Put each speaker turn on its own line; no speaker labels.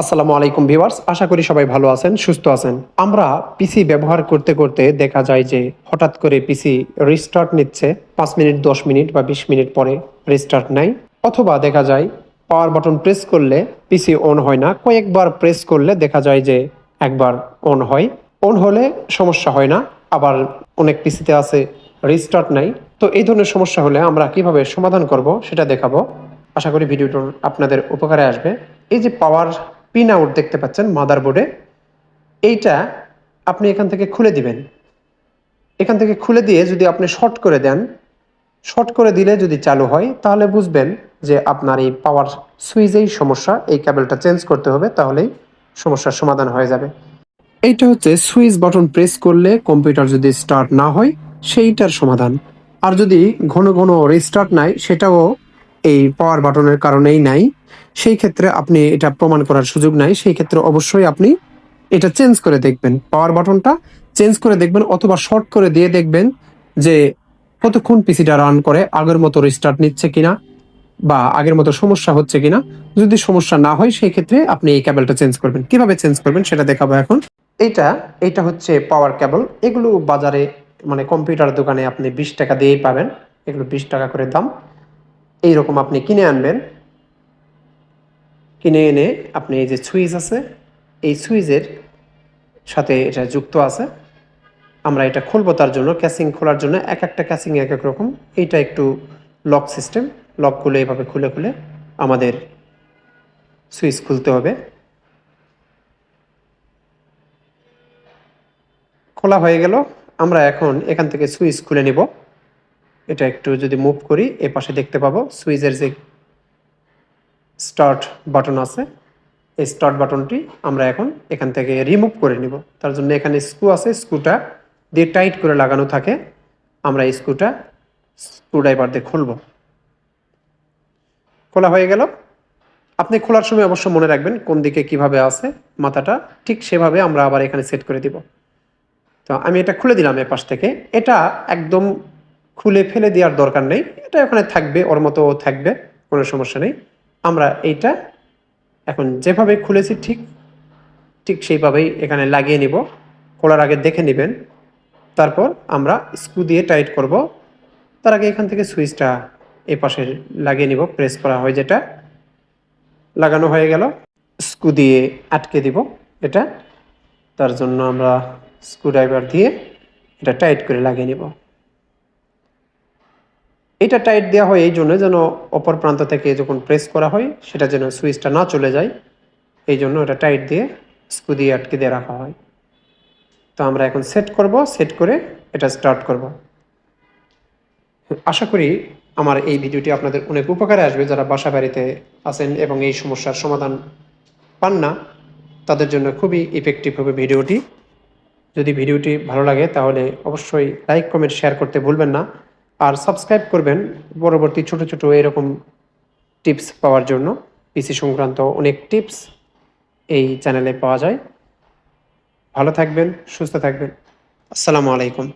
আসসালামু আলাইকুম ভিউয়ার্স, আশা করি সবাই ভালো আছেন, সুস্থ আছেন। আমরা পিসি ব্যবহার করতে করতে দেখা যায় যে হঠাৎ করে পিসি রিস্টার্ট নিচ্ছে, পাঁচ মিনিট, দশ মিনিট বা বিশ মিনিট পরে রিস্টার্ট নেয় অথবা দেখা যায় পাওয়ার বাটন প্রেস করলে পিসি অন হয় না, কয়েকবার প্রেস করলে দেখা যায় যে একবার অন হয়। অন হলে সমস্যা হয় না, আবার অনেক পিসিতে আছে রিস্টার্ট নাই। তো এই ধরনের সমস্যা হলে আমরা কীভাবে সমাধান করব সেটা দেখাবো। আশা করি ভিডিওটা আপনাদের উপকারে আসবে। এই যে পাওয়ার পিন আউট দেখতে পাচ্ছেন মাদারবোর্ডে। এইটা আপনি এখান থেকে খুলে দিবেন। এখান থেকে খুলে দিয়ে যদি আপনি শর্ট করে দেন, শর্ট করে দিলে যদি চালু হয়, তাহলে বুঝবেন যে আপনার এই পাওয়ার সুইচেই সমস্যা, এই কেবলটা চেঞ্জ করতে হবে, তাহলেই সমস্যার সমাধান হয়ে যাবে। এইটা হচ্ছে সুইচ বাটন প্রেস করলে কম্পিউটার যদি স্টার্ট না হয়, সেইটার সমাধান। আর যদি ঘন ঘন রিস্টার্ট নাই, সেটাও এই পাওয়ার বাটনের কারণেই নাই। সেই ক্ষেত্রে আপনি এটা প্রমাণ করার সুযোগ নাই। সেই ক্ষেত্রে অবশ্যই আপনি এটা চেঞ্জ করে দেখবেন। পাওয়ার বাটনটা চেঞ্জ করে দেখবেন অথবা শর্ট করে দিয়ে দেখবেন যে কতক্ষণ পিসিটা রান করে, আগের মতো রিস্টার্ট নিচ্ছে কিনা বা আগের মতো সমস্যা হচ্ছে কিনা। যদি সমস্যা না হয়, সেই ক্ষেত্রে আপনি এই কেবলটা চেঞ্জ করবেন। কীভাবে চেঞ্জ করবেন সেটা দেখাবো এখন। এটা এটা হচ্ছে পাওয়ার কেবল এগুলো বাজারে মানে কম্পিউটার দোকানে আপনি বিশ টাকা দিয়েই পাবেন। এগুলো বিশ টাকা করে দাম। এইরকম আপনি কিনে আনবেন। কিনে এনে আপনি এই যে সুইচ আছে, এই সুইচের সাথে এটা যুক্ত আছে। আমরা এটা খুলবো তার জন্য ক্যাসিং খোলার জন্য এক একটা ক্যাসিং এক এক রকম। এইটা একটু লক সিস্টেম, লক খুলে এভাবে খুলে খুলে আমাদের সুইচ খুলতে হবে। খোলা হয়ে গেল, আমরা এখন এখান থেকে সুইচ খুলে নিব। এটা একটু যদি মুভ করি, এ পাশে দেখতে পাবো সুইচের যে স্টার্ট বাটন আছে, এই স্টার্ট বাটনটি আমরা এখন এখান থেকে রিমুভ করে নিব। তার জন্য এখানে স্ক্রু আছে স্ক্রুটা দিয়ে টাইট করে লাগানো থাকে, আমরা এই স্ক্রুটা স্ক্রুড্রাইভার দিয়ে খুলব। খোলা হয়ে গেল। আপনি খোলার সময় অবশ্য মনে রাখবেন কোন দিকে কীভাবে আছে মাথাটা, ঠিক সেভাবে আমরা আবার এখানে সেট করে দিব। তো আমি এটা খুলে দিলাম এ পাশ থেকে। এটা একদম খুলে ফেলে দেওয়ার দরকার নেই। এটা ওখানে থাকবে, ওর মতো থাকবে, কোনো সমস্যা নেই। আমরা এইটা এখন যেভাবে খুলেছি ঠিক ঠিক সেইভাবেই এখানে লাগিয়ে নিব। খোলার আগে দেখে নেবেন। তারপর আমরা স্ক্রু দিয়ে টাইট করব। তার আগে এখান থেকে সুইচটা এই পাশে লাগিয়ে নিব, প্রেস করা হয় যেটা। লাগানো হয়ে গেল। স্ক্রু দিয়ে আটকে দিব এটা। তার জন্য আমরা স্ক্রুড্রাইভার দিয়ে এটা টাইট করে লাগিয়ে নিব। এটা টাইট দেওয়া হয় এই জন্য যেন অপর প্রান্ত থেকে যখন প্রেস করা হয়, সেটা যেন সুইচটা না চলে যায়। এই জন্য এটা টাইট দিয়ে স্ক্রু দিয়ে আটকে দিয়ে রাখা হয়। তো আমরা এখন সেট করব, সেট করে এটা স্টার্ট করব। আশা করি আমার এই ভিডিওটি আপনাদের অনেক উপকারে আসবে। যারা বাসা বাড়িতে আছেন এবং এই সমস্যার সমাধান পান না, তাদের জন্য খুবই ইফেক্টিভ হবে ভিডিওটি। যদি ভিডিওটি ভালো লাগে, তাহলে অবশ্যই লাইক কমেন্ট শেয়ার করতে ভুলবেন না। আর সাবস্ক্রাইব করবেন পরবর্তী ছোট ছোট এরকম টিপস পাওয়ার জন্য। পিসি সংক্রান্ত অনেক টিপস এই চ্যানেলে পাওয়া যায়। ভালো থাকবেন, সুস্থ থাকবেন। আসসালামু আলাইকুম।